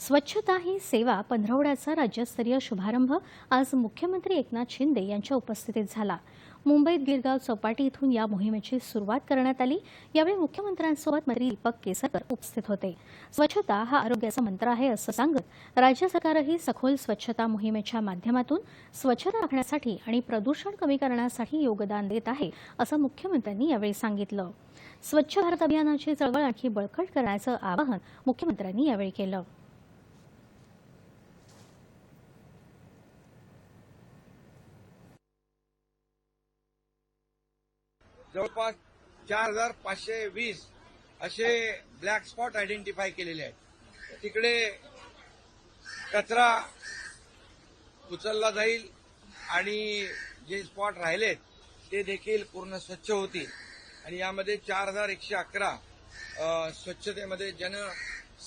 स्वच्छता ही सेवा पंधरवड्याचा राज्यस्तरीय शुभारंभ आज मुख्यमंत्री एकनाथ शिंदे यांच्या उपस्थितीत झाला. मुंबईत गिरगाव चौपाटी इथून या मोहिमेची सुरुवात करण्यात आली. यावेळी मुख्यमंत्र्यांसोबत मंत्री दीपक केसरकर उपस्थित होते. स्वच्छता हा आरोग्याचा मंत्र आहे असं सांगत राज्य सरकारही सखोल स्वच्छता मोहिमेच्या माध्यमातून स्वच्छता राखण्यासाठी आणि प्रदूषण कमी करण्यासाठी योगदान देत आहे असं मुख्यमंत्र्यांनी यावेळी सांगितलं. स्वच्छ भारत अभियानाची चळवळ आणखी बळकट करण्याचं आवाहन मुख्यमंत्र्यांनी यावेळी केलं. जवळपास चार हजार पाचशे वीस असे ब्लॅक स्पॉट आयडेंटिफाय केलेले आहेत. तिकडे कचरा उचलला जाईल आणि जे स्पॉट राहिलेत ते देखील पूर्ण स्वच्छ होतील. आणि यामध्ये चार हजार एकशे अकरा स्वच्छतेमध्ये जन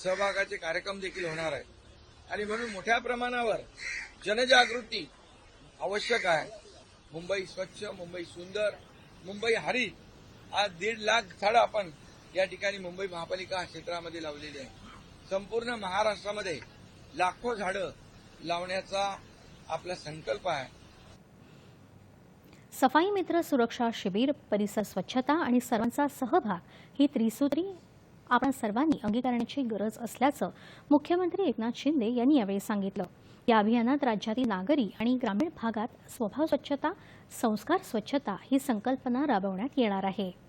सहभागाचे कार्यक्रम देखील होणार आहेत. आणि म्हणून मोठ्या प्रमाणावर जनजागृती आवश्यक आहे. मुंबई स्वच्छ मुंबई सुंदर मुंबई हरी. आज दीड लाख झाडं आपण या ठिकाणी मुंबई महापालिका क्षेत्रामध्ये लावलेली आहे संपूर्ण महाराष्ट्रामध्ये लाखो झाडं लावण्याचा आपला संकल्प आहे. सफाई मित्र सुरक्षा शिबिर परिसर स्वच्छता आणि सर्वांचा सहभाग ही त्रिसूत्री आपण सर्वांनी अंगीकारण्याची गरज असल्याचं मुख्यमंत्री एकनाथ शिंदे यांनी यावेळी सांगितलं. या अभियानात राज्यातील नागरी आणि ग्रामीण भागात स्वभाव स्वच्छता संस्कार स्वच्छता ही संकल्पना राबवण्यात येणार आहे.